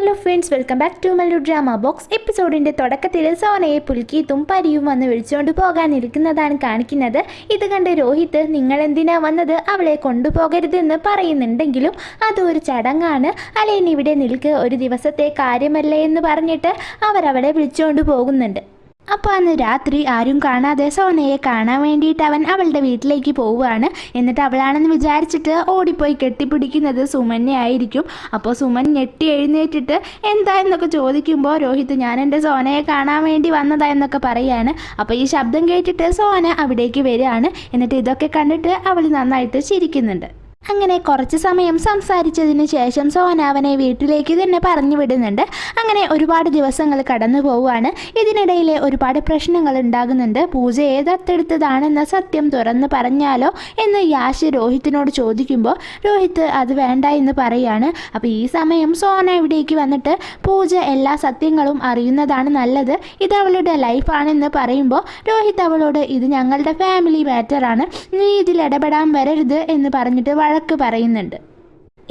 Hello friends welcome back to Mallu drama box എപ്പിസോഡിന്റെ തുടക്കത്തിൽ സോനയെ പുൽക്കീത്തും പരിയും വന്ന് വിളിച്ചുകൊണ്ട് പോകാനിരിക്കുന്നതാണ് കാണിക്കുന്നത്. ഇത് കണ്ട് രോഹിത് നിങ്ങൾ എന്തിനാ വന്നത്? അവളെ കൊണ്ടുപോകരുതെന്ന് പറയുന്നുണ്ടെങ്കിലും അതൊരു ചടങ്ങാണ്. അലേൻ ഇവിടെ നിൽക്ക് ഒരു ദിവസത്തെ കാര്യമല്ലേ എന്ന് പറഞ്ഞിട്ട് അവരവളെ വിളിച്ചുകൊണ്ട് പോകുന്നുണ്ട്. അപ്പോൾ അന്ന് രാത്രി ആരും കാണാതെ സോനയെ കാണാൻ വേണ്ടിയിട്ട് അവൻ അവളുടെ വീട്ടിലേക്ക് പോവുകയാണ്. എന്നിട്ട് അവളാണെന്ന് വിചാരിച്ചിട്ട് ഓടിപ്പോയി കെട്ടിപ്പിടിക്കുന്നത് സുമനെ ആയിരിക്കും. അപ്പോൾ സുമൻ ഞെട്ടി എഴുന്നേറ്റിട്ട് എന്താ? എന്നൊക്കെ ചോദിക്കുമ്പോൾ രോഹിത് ഞാൻ എന്റെ സോനയെ കാണാൻ വേണ്ടി വന്നതാ എന്നൊക്കെ പറയാണ്. അപ്പോൾ ഈ ശബ്ദം കേട്ടിട്ട് സോന അവിടേക്ക് വരികയാണ്. എന്നിട്ട് ഇതൊക്കെ കണ്ടിട്ട് അവൾ നന്നായിട്ട് ചിരിക്കുന്നുണ്ട്. അങ്ങനെ കുറച്ച് സമയം സംസാരിച്ചതിന് ശേഷം സോന അവനെ വീട്ടിലേക്ക് തന്നെ പറഞ്ഞു വിടുന്നുണ്ട്. അങ്ങനെ ഒരുപാട് ദിവസങ്ങൾ കടന്നു പോവുകയാണ്. ഇതിനിടയിലെ ഒരുപാട് പ്രശ്നങ്ങൾ ഉണ്ടാകുന്നുണ്ട്. പൂജ ഏതത്തെടുത്തതാണെന്ന സത്യം തുറന്ന് പറഞ്ഞാലോ എന്ന് യാഷ് രോഹിത്തിനോട് ചോദിക്കുമ്പോൾ രോഹിത്ത് അത് വേണ്ട എന്ന് പറയാണ്. അപ്പോൾ ഈ സമയം സോന ഇവിടേക്ക് വന്നിട്ട് പൂജ എല്ലാ സത്യങ്ങളും അറിയുന്നതാണ് നല്ലത്. ഇത് അവളുടെ ലൈഫാണെന്ന് പറയുമ്പോൾ രോഹിത് അവളോട് ഇത് ഞങ്ങളുടെ ഫാമിലി മാറ്ററാണ് നീ ഇതിൽ ഇടപെടാൻ വരരുത് എന്ന് പറഞ്ഞിട്ട് വഴക്ക് പറയുന്നുണ്ട്.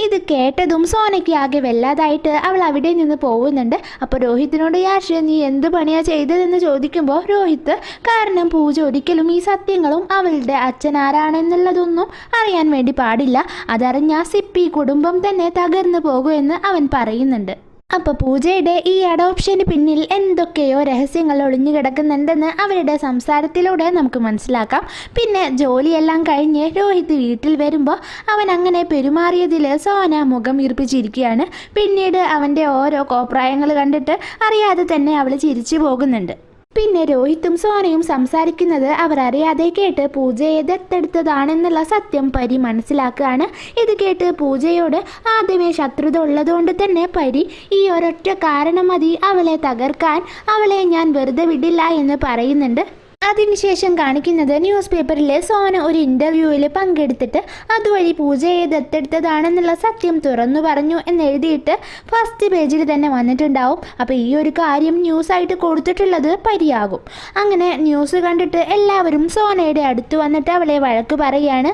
ഇത് കേട്ടതും സോനയ്ക്ക് ആകെ വല്ലാതായിട്ട് അവൾ അവിടെ നിന്ന് പോകുന്നുണ്ട്. അപ്പോൾ രോഹിത്തിനോട് യാഷ് നീ എന്ത് പണിയാ ചെയ്തതെന്ന് ചോദിക്കുമ്പോൾ രോഹിത്ത് കാരണം പൂജ ഒരിക്കലും ഈ സത്യങ്ങളും അവളുടെ അച്ഛൻ ആരാണെന്നുള്ളതൊന്നും അറിയാൻ വേണ്ടി പാടില്ല. അതറിഞ്ഞ സിപ്പി കുടുംബം തന്നെ തകർന്നു പോകുമെന്ന് അവൻ പറയുന്നുണ്ട്. അപ്പോൾ പൂജയുടെ ഈ അഡോപ്ഷന് പിന്നിൽ എന്തൊക്കെയോ രഹസ്യങ്ങൾ ഒളിഞ്ഞു കിടക്കുന്നുണ്ടെന്ന് അവരുടെ സംസാരത്തിലൂടെ നമുക്ക് മനസ്സിലാക്കാം. പിന്നെ ജോലിയെല്ലാം കഴിഞ്ഞ് രോഹിത് വീട്ടിൽ വരുമ്പോൾ അവൻ അങ്ങനെ പെരുമാറിയതിൽ സോന മുഖം ഈർപ്പിച്ചിരിക്കുകയാണ്. പിന്നീട് അവന്റെ ഓരോ കോപ്രായങ്ങൾ കണ്ടിട്ട് അറിയാതെ തന്നെ അവൾ ചിരിച്ചു പോകുന്നുണ്ട്. പിന്നെ രോഹിത്തും സോനയും സംസാരിക്കുന്നത് അവർ അറിയാതെ കേട്ട് പൂജയെ ദത്തെടുത്തതാണെന്നുള്ള സത്യം പരി മനസ്സിലാക്കുകയാണ്. ഇത് കേട്ട് പൂജയോട് ആദ്യമേ ശത്രുത ഉള്ളതുകൊണ്ട് തന്നെ പരി ഈ ഒരൊറ്റ കാരണം മതി. അവളെ തകർക്കാൻ അവളെ ഞാൻ വെറുതെ വിടില്ല എന്ന് പറയുന്നുണ്ട്. അതിനുശേഷം കാണിക്കുന്നത് ന്യൂസ് പേപ്പറിൽ സോന ഒരു ഇന്റർവ്യൂവിൽ പങ്കെടുത്തിട്ട് അതുവഴി പൂജയെ ദത്തെടുത്തതാണെന്നുള്ള സത്യം തുറന്നു പറഞ്ഞു എന്ന് എഴുതിയിട്ട് ഫസ്റ്റ് പേജിൽ തന്നെ വന്നിട്ടുണ്ടാവും. അപ്പോൾ ഈ ഒരു കാര്യം ന്യൂസ് ആയിട്ട് കൊടുത്തിട്ടുള്ളത് പരിയാകും. അങ്ങനെ ന്യൂസ് കണ്ടിട്ട് എല്ലാവരും സോനയുടെ അടുത്ത് വന്നിട്ട് അവളെ വഴക്ക് പറയുകയാണ്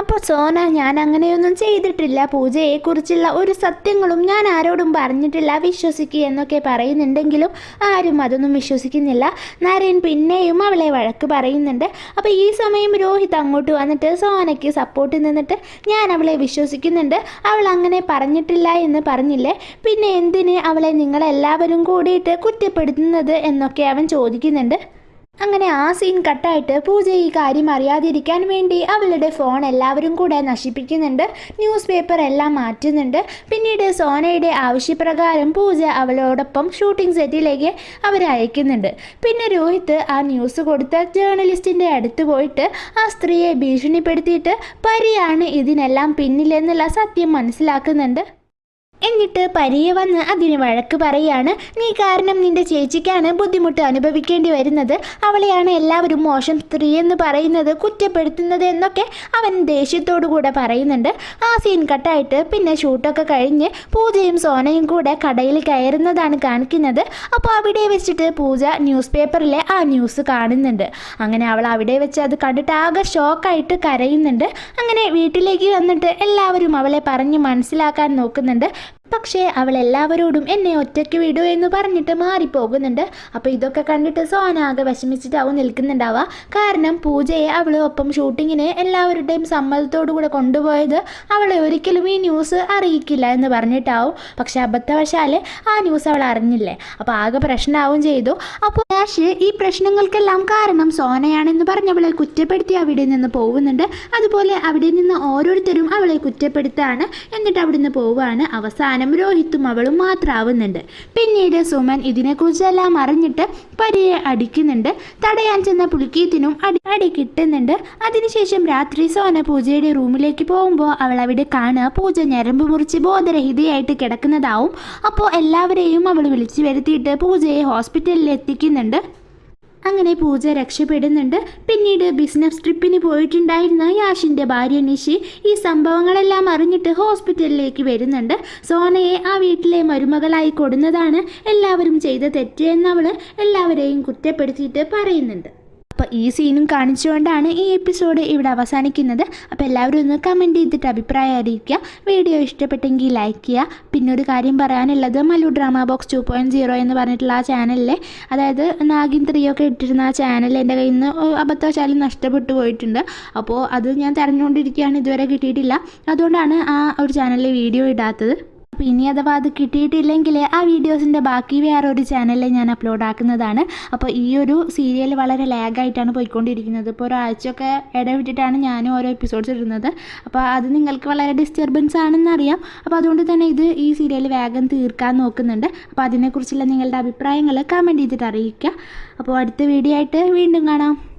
അപ്പോൾ സോന ഞാൻ അങ്ങനെയൊന്നും ചെയ്തിട്ടില്ല. പൂജയെക്കുറിച്ചുള്ള ഒരു സത്യങ്ങളും ഞാൻ ആരോടും പറഞ്ഞിട്ടില്ല. വിശ്വസിക്കുക എന്നൊക്കെ പറയുന്നുണ്ടെങ്കിലും ആരും അതൊന്നും വിശ്വസിക്കുന്നില്ല. നരയൻ പിന്നെയും അവളെ വഴക്ക് പറയുന്നുണ്ട്. അപ്പോൾ ഈ സമയം രോഹിത് അങ്ങോട്ട് വന്നിട്ട് സോനയ്ക്ക് സപ്പോർട്ട് നിന്നിട്ട് ഞാൻ അവളെ വിശ്വസിക്കുന്നുണ്ട്. അവൾ അങ്ങനെ പറഞ്ഞിട്ടില്ല എന്ന് പറഞ്ഞില്ലേ? പിന്നെ എന്തിന് അവളെ നിങ്ങളെല്ലാവരും കൂടിയിട്ട് കുറ്റപ്പെടുത്തുന്നത് എന്നൊക്കെ അവൻ ചോദിക്കുന്നുണ്ട്. അങ്ങനെ ആ സീൻ കട്ടായിട്ട് പൂജ ഈ കാര്യം അറിയാതിരിക്കാൻ വേണ്ടി അവളുടെ ഫോൺ എല്ലാവരും കൂടെ നശിപ്പിക്കുന്നുണ്ട്. ന്യൂസ് പേപ്പർ എല്ലാം മാറ്റുന്നുണ്ട്. പിന്നീട് സോനയുടെ ആവശ്യപ്രകാരം പൂജ അവളോടൊപ്പം ഷൂട്ടിംഗ് സെറ്റിലേക്ക് അവരെ അയക്കുന്നുണ്ട്. പിന്നെ രോഹിത് ആ ന്യൂസ് കൊടുത്ത ജേർണലിസ്റ്റിന്റെ അടുത്ത് പോയിട്ട് ആ സ്ത്രീയെ ഭീഷണിപ്പെടുത്തിയിട്ട് പരിയാണ് ഇതിനെല്ലാം പിന്നിലെന്നുള്ള സത്യം മനസ്സിലാക്കുന്നുണ്ട്. എന്നിട്ട് പരിയെ വന്ന് അതിന് വഴക്ക് പറയാണ്. നീ കാരണം നിന്റെ ചേച്ചിക്കാണ് ബുദ്ധിമുട്ട് അനുഭവിക്കേണ്ടി വരുന്നത്. അവളെയാണ് എല്ലാവരും മോശം സ്ത്രീ എന്ന് പറയുന്നത് കുറ്റപ്പെടുത്തുന്നത് എന്നൊക്കെ അവൻ ദേഷ്യത്തോടു കൂടെ പറയുന്നുണ്ട്. ആ സീൻ കട്ടായിട്ട് പിന്നെ ഷൂട്ടൊക്കെ കഴിഞ്ഞ് പൂജയും സോനയും കൂടെ കടയിൽ കയറുന്നതാണ് കാണിക്കുന്നത്. അപ്പോൾ അവിടെ വെച്ചിട്ട് പൂജ ന്യൂസ് പേപ്പറിലെ ആ ന്യൂസ് കാണുന്നുണ്ട്. അങ്ങനെ അവൾ അവിടെ വെച്ച് അത് കണ്ടിട്ട് ആകെ ഷോക്കായിട്ട് കരയുന്നുണ്ട്. അങ്ങനെ വീട്ടിലേക്ക് വന്നിട്ട് എല്ലാവരും അവളെ പറഞ്ഞ് മനസ്സിലാക്കാൻ നോക്കുന്നുണ്ട്. പക്ഷേ അവൾ എല്ലാവരോടും എന്നെ ഒറ്റയ്ക്ക് വിടൂ എന്ന് പറഞ്ഞിട്ട് മാറിപ്പോകുന്നുണ്ട്. അപ്പോൾ ഇതൊക്കെ കണ്ടിട്ട് സോന ആകെ വിഷമിച്ചിട്ടാവും നിൽക്കുന്നുണ്ടാവുക. കാരണം പൂജയെ അവൾ ഒപ്പം ഷൂട്ടിങ്ങിന് എല്ലാവരുടെയും സമ്മതത്തോടു കൂടെ കൊണ്ടുപോയത് അവളെ ഒരിക്കലും ഈ ന്യൂസ് അറിയിക്കില്ല എന്ന് പറഞ്ഞിട്ടാവും. പക്ഷെ അബദ്ധവശാൽ ആ ന്യൂസ് അവൾ അറിഞ്ഞില്ലേ? അപ്പോൾ ആകെ പ്രശ്നമാവും ചെയ്തു. അപ്പോൾ ഡാഷ് ഈ പ്രശ്നങ്ങൾക്കെല്ലാം കാരണം സോനയാണെന്ന് പറഞ്ഞ് അവളെ കുറ്റപ്പെടുത്തി അവിടെ നിന്ന് പോകുന്നുണ്ട് അതുപോലെ അവിടെ നിന്ന് ഓരോരുത്തരും അവളെ കുറ്റപ്പെടുത്താണ്. എന്നിട്ട് അവിടെ നിന്ന് പോവുകയാണ് അവസാനം രോഹിത്തും അവളും മാത്രമാവുന്നുണ്ട് പിന്നീട് സുമൻ ഇതിനെക്കുറിച്ചെല്ലാം അറിഞ്ഞിട്ട് പരിയെ അടിക്കുന്നുണ്ട്. തടയാൻ ചെന്ന പുലിക്കീത്തിനും അടി അടി കിട്ടുന്നുണ്ട്. അതിനുശേഷം രാത്രി സോന പൂജയുടെ റൂമിലേക്ക് പോകുമ്പോൾ അവൾ അവിടെ കാണുക പൂജ ഞരമ്പ് മുറിച്ച് ബോധരഹിതയായിട്ട് കിടക്കുന്നതാവും. അപ്പോൾ എല്ലാവരെയും അവൾ വിളിച്ചു വരുത്തിയിട്ട് പൂജയെ ഹോസ്പിറ്റലിൽ എത്തിക്കുന്നുണ്ട് അങ്ങനെ പൂജ രക്ഷപ്പെടുന്നുണ്ട്. പിന്നീട് ബിസിനസ് ട്രിപ്പിന് പോയിട്ടുണ്ടായിരുന്ന യാഷിന്റെ ഭാര്യ നിഷി ഈ സംഭവങ്ങളെല്ലാം അറിഞ്ഞിട്ട് ഹോസ്പിറ്റലിലേക്ക് വരുന്നുണ്ട്. സോനയെ ആ വീട്ടിലെ മരുമകളായി കൊടുന്നതാണ് എല്ലാവരും ചെയ്ത തെറ്റ് എന്നവൾ എല്ലാവരെയും കുറ്റപ്പെടുത്തിയിട്ട് പറയുന്നുണ്ട്. അപ്പോൾ ഈ സീനും കാണിച്ചുകൊണ്ടാണ് ഈ എപ്പിസോഡ് ഇവിടെ അവസാനിക്കുന്നത്. അപ്പോൾ എല്ലാവരും ഒന്ന് കമന്റ് ചെയ്തിട്ട് അഭിപ്രായം അറിയിക്കുക വീഡിയോ ഇഷ്ടപ്പെട്ടെങ്കിൽ ലൈക്ക് ചെയ്യുക. പിന്നെ ഒരു കാര്യം പറയാനുള്ളത് Mallu drama box two point zero എന്ന് പറഞ്ഞിട്ടുള്ള ആ ചാനലിലെ അതായത് നാഗിൻ ത്രീയൊക്കെ ഇട്ടിരുന്ന ആ ചാനൽ എന്റെ കയ്യിൽ നിന്ന് അബദ്ധവശാലും നഷ്ടപ്പെട്ടു പോയിട്ടുണ്ട്. അപ്പോൾ അത് ഞാൻ തിരഞ്ഞുകൊണ്ടിരിക്കുകയാണ് ഇതുവരെ കിട്ടിയിട്ടില്ല. അതുകൊണ്ടാണ് ആ ഒരു ചാനലിൽ വീഡിയോ ഇടാത്തത്. അപ്പോൾ ഇനി അഥവാ അത് കിട്ടിയിട്ടില്ലെങ്കിൽ ആ വീഡിയോസിന്റെ ബാക്കി വേറെ ഒരു ചാനലിൽ ഞാൻ അപ്ലോഡ് ആക്കുന്നതാണ്. അപ്പോൾ ഈ ഒരു സീരിയൽ വളരെ ലാഗായിട്ടാണ് പോയിക്കൊണ്ടിരിക്കുന്നത്. ഇപ്പോൾ ഒരാഴ്ചയൊക്കെ ഇടവിട്ടിട്ടാണ് ഞാനും ഓരോ എപ്പിസോഡ്സ് ഇടുന്നത്. അപ്പോൾ അത് നിങ്ങൾക്ക് വളരെ ഡിസ്റ്റർബൻസ് ആണെന്നറിയാം അപ്പോൾ അതുകൊണ്ട് തന്നെ ഇത് ഈ സീരിയൽ വേഗം തീർക്കാൻ നോക്കുന്നുണ്ട്. അപ്പോൾ അതിനെക്കുറിച്ചുള്ള നിങ്ങളുടെ അഭിപ്രായങ്ങൾ കമന്റ് ചെയ്തിട്ട് അറിയിക്കുക. അപ്പോൾ അടുത്ത വീഡിയോ ആയിട്ട് വീണ്ടും കാണാം.